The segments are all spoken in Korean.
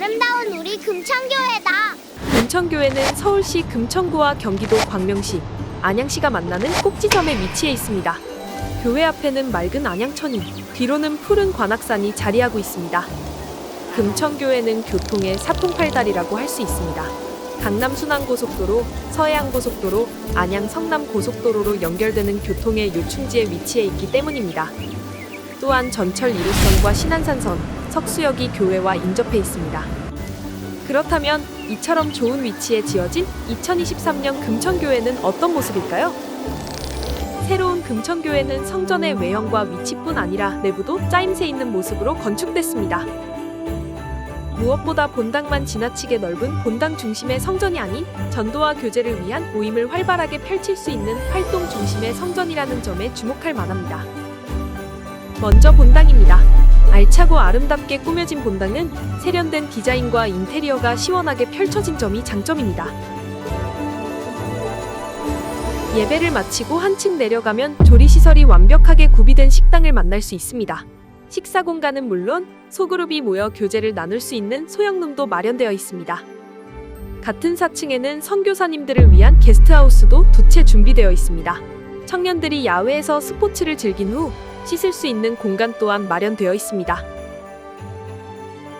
아름다운 우리 금천교회다. 금천교회는 서울시 금천구와 경기도 광명시, 안양시가 만나는 꼭지점에 위치해 있습니다. 교회 앞에는 맑은 안양천이, 뒤로는 푸른 관악산이 자리하고 있습니다. 금천교회는 교통의 사통팔달이라고 할 수 있습니다. 강남 순환고속도로, 서해안고속도로, 안양 성남고속도로로 연결되는 교통의 요충지에 위치해 있기 때문입니다. 또한 전철 1호선과 신안산선, 석수역이 교회와 인접해 있습니다. 그렇다면 이처럼 좋은 위치에 지어진 2023년 금천교회는 어떤 모습일까요? 새로운 금천교회는 성전의 외형과 위치뿐 아니라 내부도 짜임새 있는 모습으로 건축됐습니다. 무엇보다 본당만 지나치게 넓은 본당 중심의 성전이 아닌 전도와 교제를 위한 모임을 활발하게 펼칠 수 있는 활동 중심의 성전이라는 점에 주목할 만합니다. 먼저 본당입니다. 알차고 아름답게 꾸며진 본당은 세련된 디자인과 인테리어가 시원하게 펼쳐진 점이 장점입니다. 예배를 마치고 한층 내려가면 조리시설이 완벽하게 구비된 식당을 만날 수 있습니다. 식사 공간은 물론 소그룹이 모여 교제를 나눌 수 있는 소형룸도 마련되어 있습니다. 같은 4층에는 선교사님들을 위한 게스트하우스도 두 채 준비되어 있습니다. 청년들이 야외에서 스포츠를 즐긴 후 씻을 수 있는 공간 또한 마련되어 있습니다.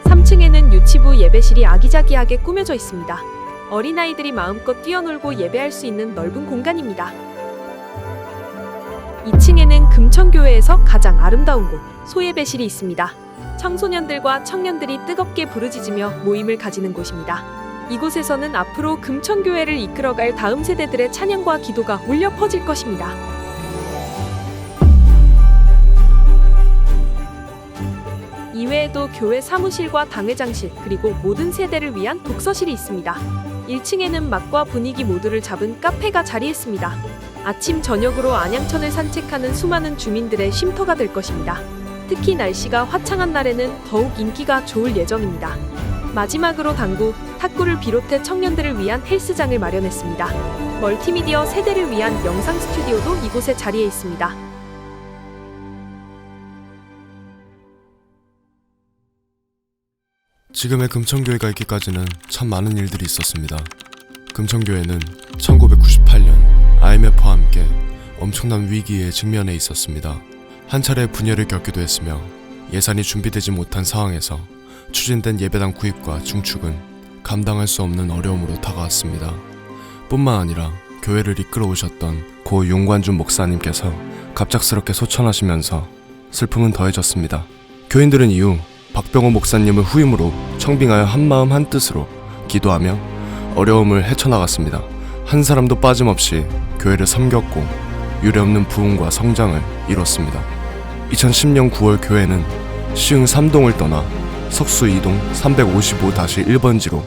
3층에는 유치부 예배실이 아기자기하게 꾸며져 있습니다. 어린아이들이 마음껏 뛰어놀고 예배할 수 있는 넓은 공간입니다. 2층에는 금천교회에서 가장 아름다운 곳, 소예배실이 있습니다. 청소년들과 청년들이 뜨겁게 부르짖으며 모임을 가지는 곳입니다. 이곳에서는 앞으로 금천교회를 이끌어갈 다음 세대들의 찬양과 기도가 울려 퍼질 것입니다. 이외에도 교회 사무실과 당회장실 그리고 모든 세대를 위한 독서실이 있습니다. 1층에는 맛과 분위기 모두를 잡은 카페가 자리했습니다. 아침 저녁으로 안양천을 산책하는 수많은 주민들의 쉼터가 될 것입니다. 특히 날씨가 화창한 날에는 더욱 인기가 좋을 예정입니다. 마지막으로 당구, 탁구를 비롯해 청년들을 위한 헬스장을 마련했습니다. 멀티미디어 세대를 위한 영상 스튜디오도 이곳에 자리해 있습니다. 지금의 금천교회가 있기까지는 참 많은 일들이 있었습니다. 금천교회는 1998년 IMF와 함께 엄청난 위기에 직면해 있었습니다. 한 차례 분열을 겪기도 했으며 예산이 준비되지 못한 상황에서 추진된 예배당 구입과 중축은 감당할 수 없는 어려움으로 다가왔습니다. 뿐만 아니라 교회를 이끌어 오셨던 고 용관준 목사님께서 갑작스럽게 소천하시면서 슬픔은 더해졌습니다. 교인들은 이후 박병호 목사님을 후임으로 청빙하여 한마음 한뜻으로 기도하며 어려움을 헤쳐나갔습니다. 한 사람도 빠짐없이 교회를 섬겼고 유례없는 부흥과 성장을 이뤘습니다. 2010년 9월 교회는 시흥 3동을 떠나 석수 2동 355-1번지로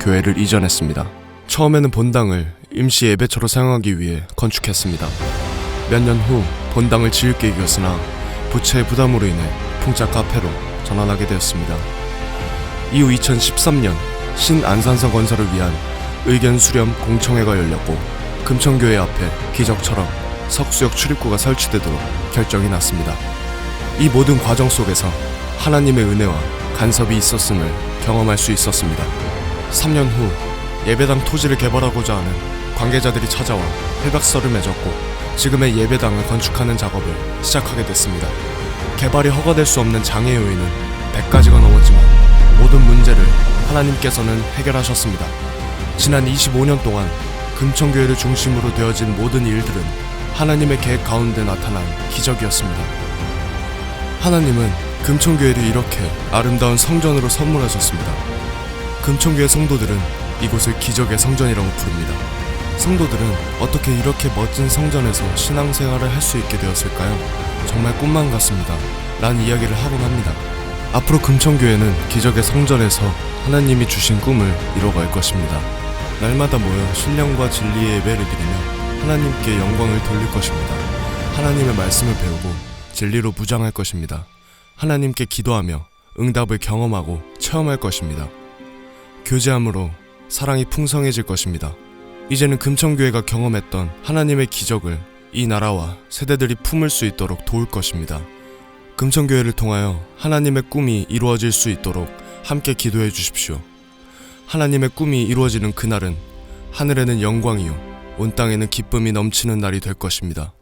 교회를 이전했습니다. 처음에는 본당을 임시 예배처로 사용하기 위해 건축했습니다. 몇 년 후 본당을 지을 계획이었으나 부채의 부담으로 인해 풍자 카페로 전환하게 되었습니다. 이후 2013년 신안산성 건설을 위한 의견 수렴 공청회가 열렸고 금천교회 앞에 기적처럼 석수역 출입구가 설치되도록 결정이 났습니다. 이 모든 과정 속에서 하나님의 은혜와 간섭이 있었음을 경험할 수 있었습니다. 3년 후 예배당 토지를 개발하고자 하는 관계자들이 찾아와 협약서를 맺었고 지금의 예배당을 건축하는 작업을 시작하게 됐습니다. 개발이 허가될 수 없는 장애 요인은 100가지가 넘었지만 모든 문제를 하나님께서는 해결하셨습니다. 지난 25년 동안 금천교회를 중심으로 되어진 모든 일들은 하나님의 계획 가운데 나타난 기적이었습니다. 하나님은 금천교회를 이렇게 아름다운 성전으로 선물하셨습니다. 금천교회 성도들은 이곳을 기적의 성전이라고 부릅니다. 성도들은 어떻게 이렇게 멋진 성전에서 신앙생활을 할 수 있게 되었을까요? 정말 꿈만 같습니다. 라는 이야기를 하곤 합니다. 앞으로 금천교회는 기적의 성전에서 하나님이 주신 꿈을 이뤄갈 것입니다. 날마다 모여 신령과 진리의 예배를 드리며 하나님께 영광을 돌릴 것입니다. 하나님의 말씀을 배우고 진리로 무장할 것입니다. 하나님께 기도하며 응답을 경험하고 체험할 것입니다. 교제함으로 사랑이 풍성해질 것입니다. 이제는 금천교회가 경험했던 하나님의 기적을 이 나라와 세대들이 품을 수 있도록 도울 것입니다. 금천교회를 통하여 하나님의 꿈이 이루어질 수 있도록 함께 기도해 주십시오. 하나님의 꿈이 이루어지는 그날은 하늘에는 영광이요, 온 땅에는 기쁨이 넘치는 날이 될 것입니다.